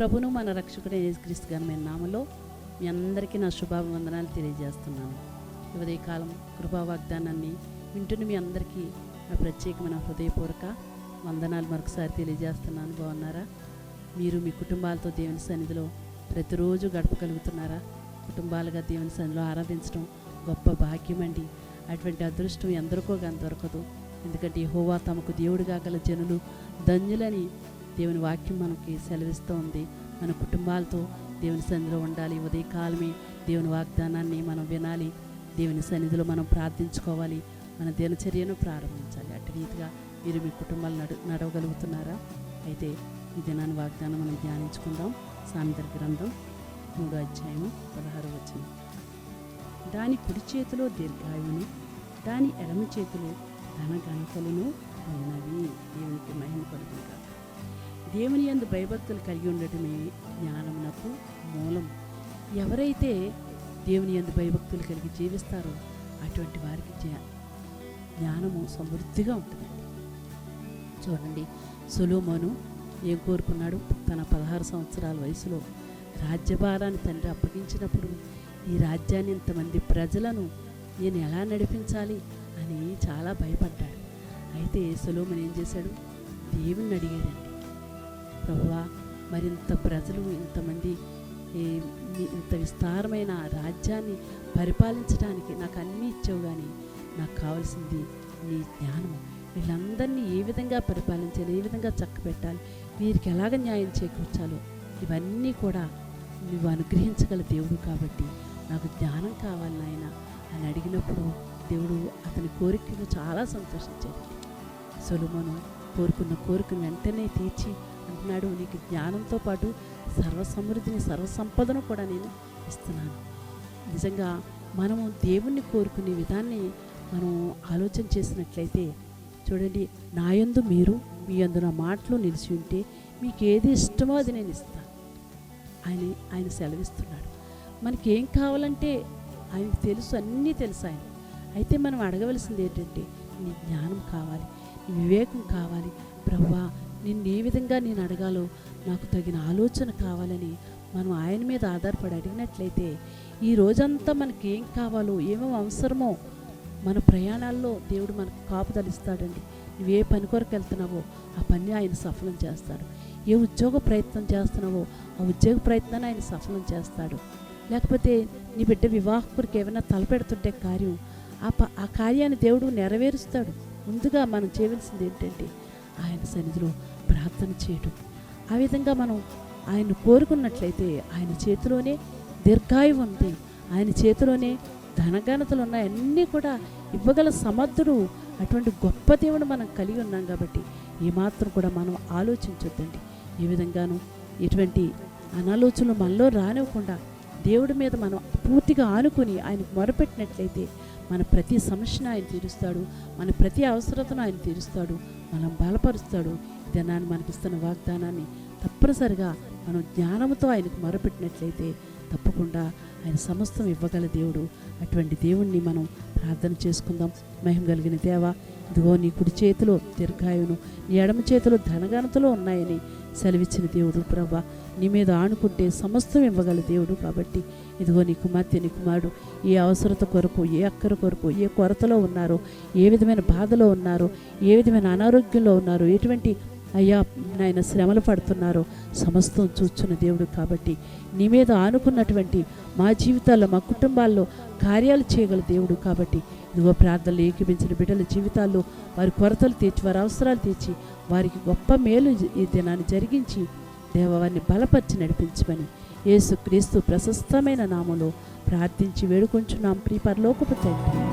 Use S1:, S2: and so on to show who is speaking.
S1: ప్రభును మన రక్షకుడు యేసుక్రీస్తు ఘనమైన నామలో మీ అందరికీ నా శుభాభివందనాలు తెలియజేస్తున్నాను. ఉదయకాలం కృపా వాగ్దానాన్ని వింటున్న మీ అందరికీ నా ప్రత్యేకమైన హృదయపూర్వక వందనాలు మరొకసారి తెలియజేస్తున్నాను. బాగున్నారా? మీరు మీ కుటుంబాలతో దేవుని సన్నిధిలో ప్రతిరోజు గడపగలుగుతున్నారా? కుటుంబాలుగా దేవుని సన్నిధిలో ఆరాధించడం గొప్ప భాగ్యం అండి. అటువంటి అదృష్టం ఎందరికో కానీ దొరకదు. ఎందుకంటే హోవా తమకు దేవుడిగా గల జనులు ధన్యులని దేవుని వాక్యం మనకి సెలవిస్తూ ఉంది మన కుటుంబాలతో దేవుని సన్నిధిలో ఉండాలి. ఉదయకాలమే దేవుని వాగ్దానాన్ని మనం వినాలి. దేవుని సన్నిధిలో మనం ప్రార్థించుకోవాలి. మన దినచర్యను ప్రారంభించాలి. అటు రీతిగా మీరు మీ కుటుంబాలు నడు నడవగలుగుతున్నారా? అయితే ఈ దినాన్ని వాగ్దానం మనం ధ్యానించుకుందాం. సామెతల గ్రంథం మూడో అధ్యాయం పదహారు వచ్చిన దాని కుడి చేతిలో దీర్ఘాయువును దాని ఎడమ చేతిలో ధన గణతలను ఉన్నవి. దేవునికి మహిమ కలుగును దేవుని యందు భయభక్తులు కలిగి ఉండటమే జ్ఞానమునకు మూలం. ఎవరైతే దేవుని యందు భయభక్తులు కలిగి జీవిస్తారో అటువంటి వారికి జ్ఞానము సమృద్ధిగా ఉంటుందండి చూడండి సులోమను ఏం కోరుకున్నాడు? తన పదహారు సంవత్సరాల వయసులో రాజ్యభారాన్ని తండ్రి అప్పగించినప్పుడు ఈ రాజ్యాన్ని ఇంతమంది ప్రజలను నేను ఎలా నడిపించాలి అని చాలా భయపడ్డాడు. అయితే సులోమన్ ఏం చేశాడు? దేవుణ్ణి అడిగాడండి. ప్రభువా మరింత ప్రజలు ఇంతమంది ఇంత విస్తారమైన రాజ్యాన్ని పరిపాలించడానికి నాకు అన్నీ ఇచ్చావు కానీ నాకు కావాల్సింది నీ జ్ఞానం వీళ్ళందరినీ ఏ విధంగా పరిపాలించాలి ఏ విధంగా చక్కబెట్టాలి వీరికి ఎలాగ న్యాయం చేకూర్చాలో ఇవన్నీ కూడా నువ్వు అనుగ్రహించగల దేవుడు కాబట్టి నాకు జ్ఞానం కావాలి నాయన అని అడిగినప్పుడు దేవుడు అతని కోరికను చాలా సంతోషించాడు. సొలుమను కోరుకున్న కోరికను వెంటనే తీర్చి అంటున్నాడు. నీకు జ్ఞానంతో పాటు సర్వసమృద్ధిని సర్వసంపదను కూడా నేను ఇస్తున్నాను. నిజంగా మనము దేవుణ్ణి కోరుకునే విధాన్ని మనం ఆలోచన చేసినట్లయితే చూడండి నాయందు మీరు మీ యందు నా మాటలు నిలిచి ఉంటే మీకు ఏది ఇష్టమో అది నేను ఇస్తాను. ఆయన ఆయన సెలవిస్తున్నాడు. మనకి ఏం కావాలంటే ఆయనకు తెలుసు అన్నీ తెలుసు ఆయన. అయితే మనం అడగవలసింది ఏంటంటే నీ జ్ఞానం కావాలి నీ వివేకం కావాలి. ప్రవ్వా నిన్ను ఏ విధంగా నేను అడగాలో నాకు తగిన ఆలోచన కావాలని మనం ఆయన మీద ఆధారపడి అడిగినట్లయితే ఈ రోజంతా మనకి ఏం కావాలో ఏమేమి అవసరమో మన ప్రయాణాల్లో దేవుడు మనకు కాపుదలిస్తాడండి నువ్వు ఏ పని కొరకు వెళ్తున్నావో ఆ పని ఆయన సఫలం చేస్తాడు. ఏ ఉద్యోగ ప్రయత్నం చేస్తున్నావో ఆ ఉద్యోగ ప్రయత్నాన్ని ఆయన సఫలం చేస్తాడు. లేకపోతే నీ బిడ్డ వివాహకుడికి ఏమైనా తలపెడుతుంటే కార్యం ఆ ప ఆ కార్యాన్ని దేవుడు నెరవేరుస్తాడు. ముందుగా మనం చేయవలసింది ఏంటంటే ఆయన సన్నిధిలో ప్రార్థన చేయటం. ఆ విధంగా మనం ఆయన కోరుకున్నట్లయితే ఆయన చేతిలోనే దీర్ఘాయువు ఉంది ఆయన చేతిలోనే ధనఘనతలు ఉన్నాయి. అన్నీ కూడా ఇవ్వగల సమర్థుడు అటువంటి గొప్ప దేవుడు మనం కలిగి ఉన్నాం కాబట్టి ఏమాత్రం కూడా మనం ఆలోచించొద్దండి. ఏ విధంగానూ ఎటువంటి అనాలోచనలు మనలో రానివ్వకుండా దేవుడి మీద మనం పూర్తిగా ఆనుకుని ఆయనకు మొరపెట్టినట్లయితే మన ప్రతి సమస్యను ఆయన తీరుస్తాడు. మన ప్రతి అవసరతను ఆయన తీరుస్తాడు. మనం బలపరుస్తాడు. జనాన్ని మనకిస్తున్న వాగ్దానాన్ని తప్పనిసరిగా మనం జ్ఞానంతో ఆయనకు మొరపెట్టినట్లయితే తప్పకుండా ఆయన సమస్తం ఇవ్వగల దేవుడు. అటువంటి దేవుణ్ణి మనం ప్రార్థన చేసుకుందాం. మహిమ కలిగిన దేవ ఇదిగో నీ కుడి చేతిలో దీర్ఘాయును నీ ఎడమ చేతిలో ధనగనతలో ఉన్నాయని సెలవిచ్చిన దేవుడు ప్రభా. నీ మీద ఆనుకుంటే సమస్తం ఇవ్వగల దేవుడు కాబట్టి ఇదిగో నీ కుమార్తె నీ కుమారుడు ఏ అవసరత కొరకు ఏ అక్కర కొరకు ఏ కొరతలో ఉన్నారో ఏ విధమైన బాధలో ఉన్నారో ఏ విధమైన అనారోగ్యంలో ఉన్నారో ఎటువంటి అయ్యా నాయన శ్రమలు పడుతున్నారో. సమస్తం చూస్తున్న దేవుడు కాబట్టి నీ మీద ఆనుకున్నటువంటి మా జీవితాల్లో మా కుటుంబాల్లో కార్యాలు చేయగల దేవుడు కాబట్టి ఇదిగో ప్రార్థనలు ఏకీపించిన బిడ్డల జీవితాల్లో వారి కొరతలు తీర్చి వారి అవసరాలు తీర్చి వారికి గొప్ప మేలు ఈ దినాన్ని జరిగించి దేవాన్ని బలపరిచి నడిపించమని యేసు క్రీస్తు ప్రశస్తమైన నామలో ప్రార్థించి వేడుకొంచున్నాం. ప్రీ పరలోకపు తండ్రి.